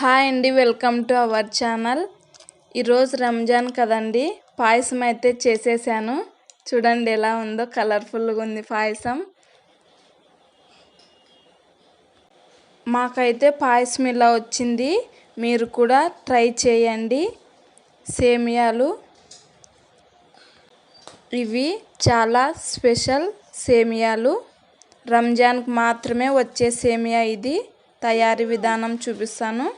Hi అండి welcome to our channel. ఈరోజు రంజాన్ కదండి పాయసం అయితే చేసేసాను. చూడండి ఎలా ఉందో కలర్ఫుల్గా ఉంది పాయసం. మాకైతే పాయసం ఇలా వచ్చింది మీరు కూడా ట్రై చేయండి. సేమియాలు. ఇవి చాలా స్పెషల్ సేమియాలు. రంజాన్కి మాత్రమే వచ్చే సేమియా ఇది. తయారీ విధానం చూపిస్తాను.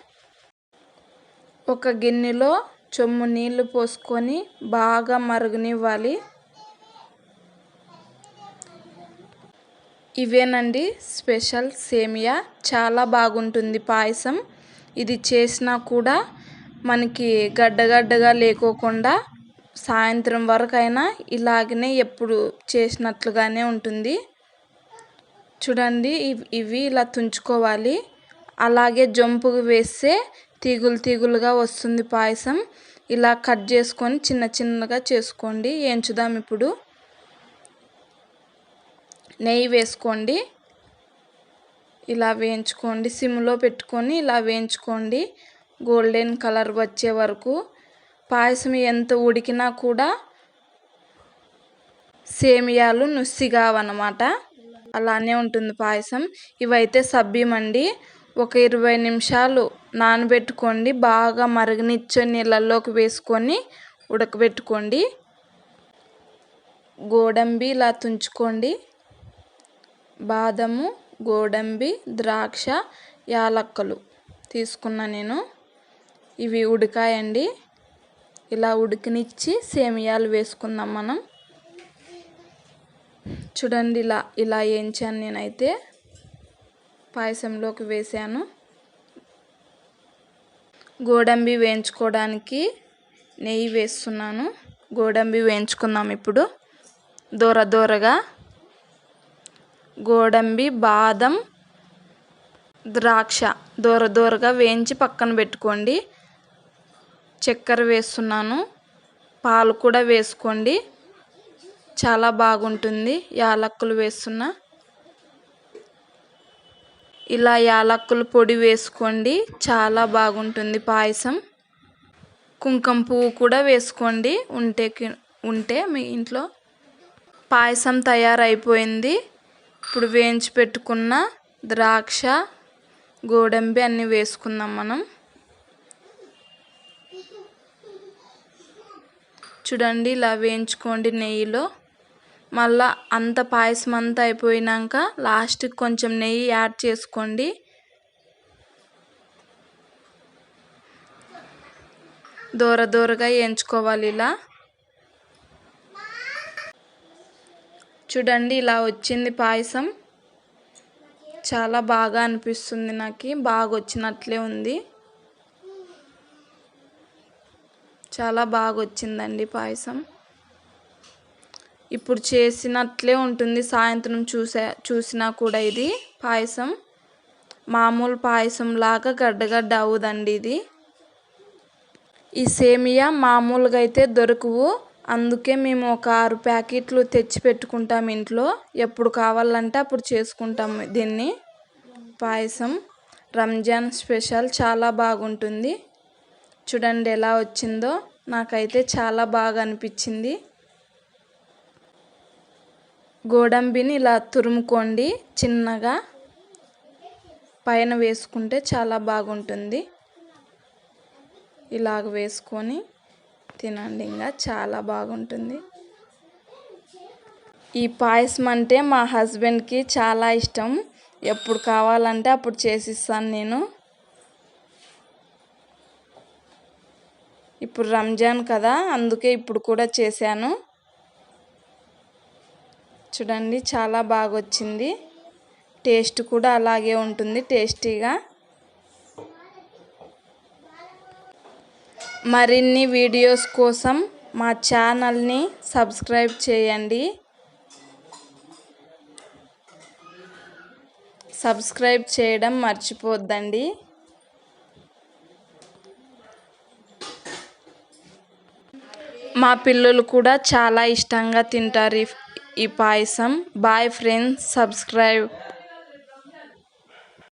ఒక గిన్నెలో చొమ్ము నీళ్ళు పోసుకొని బాగా మరుగునివ్వాలి. ఇవేనండి స్పెషల్ సేమియా. చాలా బాగుంటుంది పాయసం. ఇది చేసినా కూడా మనకి గడ్డగడ్డగా లేకోకుండా సాయంత్రం వరకైనా ఇలాగనే ఎప్పుడు చేసినట్లుగానే ఉంటుంది. చూడండి ఇవి ఇలా తుంచుకోవాలి. అలాగే జంపుకు వేస్తే తీగులు తీగులుగా వస్తుంది పాయసం. ఇలా కట్ చేసుకొని చిన్న చిన్నగా చేసుకోండి. ఏంచుదాం ఇప్పుడు. నెయ్యి వేసుకోండి. ఇలా వేయించుకోండి. సిమ్లో పెట్టుకొని ఇలా వేయించుకోండి. గోల్డెన్ కలర్ వచ్చే వరకు. పాయసం ఎంత ఉడికినా కూడా సేమియాలు నుస్సిగావన్నమాట. అలానే ఉంటుంది పాయసం. ఇవైతే సభ్యం ఒక ఇరవై నిమిషాలు నానబెట్టుకోండి. బాగా మరగనిచ్చే నీళ్ళల్లోకి వేసుకొని ఉడకబెట్టుకోండి. గోడంబి ఇలా తుంచుకోండి. బాదము గోడంబి ద్రాక్ష యాలక్కలు తీసుకున్నా నేను. ఇవి ఉడకాయండి. ఇలా ఉడికినిచ్చి సేమియాలు వేసుకుందాం మనం. చూడండి ఇలా ఇలా వేయించాను నేనైతే. పాయసంలోకి వేసాను. గోడంబి వేయించుకోవడానికి నెయ్యి వేస్తున్నాను. గోడంబి వేయించుకుందాం ఇప్పుడు. దూర దూరగా. గోడంబి బాదం ద్రాక్ష దూర దూరగా వేయించి పక్కన పెట్టుకోండి. చక్కెర వేస్తున్నాను. పాలు కూడా వేసుకోండి. చాలా బాగుంటుంది. యాలక్కులు వేస్తున్నా. ఇలా యాలక్కుల పొడి వేసుకోండి. చాలా బాగుంటుంది పాయసం. కుంకుమ పువ్వు కూడా వేసుకోండి. ఉంటే ఉంటే మీ ఇంట్లో పాయసం తయారైపోయింది. ఇప్పుడు వేయించి పెట్టుకున్న ద్రాక్ష గోడంబి అన్నీ వేసుకుందాం మనం. చూడండి ఇలా వేయించుకోండి నెయ్యిలో. మళ్ళా అంత పాయసం అంతా అయిపోయినాక లాస్ట్కి కొంచెం నెయ్యి యాడ్ చేసుకోండి. దూర దూరగా వేయించుకోవాలి ఇలా. చూడండి ఇలా వచ్చింది పాయసం. చాలా బాగా అనిపిస్తుంది నాకు బాగా వచ్చినట్లే ఉంది. చాలా బాగా వచ్చిందండి పాయసం. ఇప్పుడు చేసినట్లే ఉంటుంది. సాయంత్రం చూసా చూసినా కూడా ఇది పాయసం. మామూలు పాయసం లాగా గడ్డగడ్డ అవ్వదండి ఇది. ఈ సేమియా మామూలుగా అయితే దొరకవు. అందుకే మేము ఒక ఆరు ప్యాకెట్లు తెచ్చి పెట్టుకుంటాం ఇంట్లో. ఎప్పుడు కావాలంటే అప్పుడు చేసుకుంటాం దీన్ని. పాయసం. రంజాన్ స్పెషల్ చాలా బాగుంటుంది. చూడండి ఎలా వచ్చిందో. నాకైతే చాలా బాగా అనిపించింది. గోడంబిని ఇలా తురుముకోండి చిన్నగా. పైన వేసుకుంటే చాలా బాగుంటుంది. ఇలాగ వేసుకొని తినండి ఇంకా చాలా బాగుంటుంది. ఈ పాయసం అంటే మా హస్బెండ్కి చాలా ఇష్టం. ఎప్పుడు కావాలంటే అప్పుడు చేసిస్తాను నేను. ఇప్పుడు రంజాన్ కదా అందుకే ఇప్పుడు కూడా చేశాను. చూడండి చాలా బాగా వచ్చింది టేస్ట్ కూడా అలాగే ఉంటుంది టేస్టీగా. మరిన్ని వీడియోస్ కోసం మా ఛానల్ని సబ్స్క్రైబ్ చేయండి. సబ్స్క్రైబ్ చేయడం మర్చిపోద్దండి. మా పిల్లలు కూడా చాలా ఇష్టంగా తింటారు ఈ పాయసం బాయ్ ఫ్రెండ్స్ సబ్స్క్రైబ్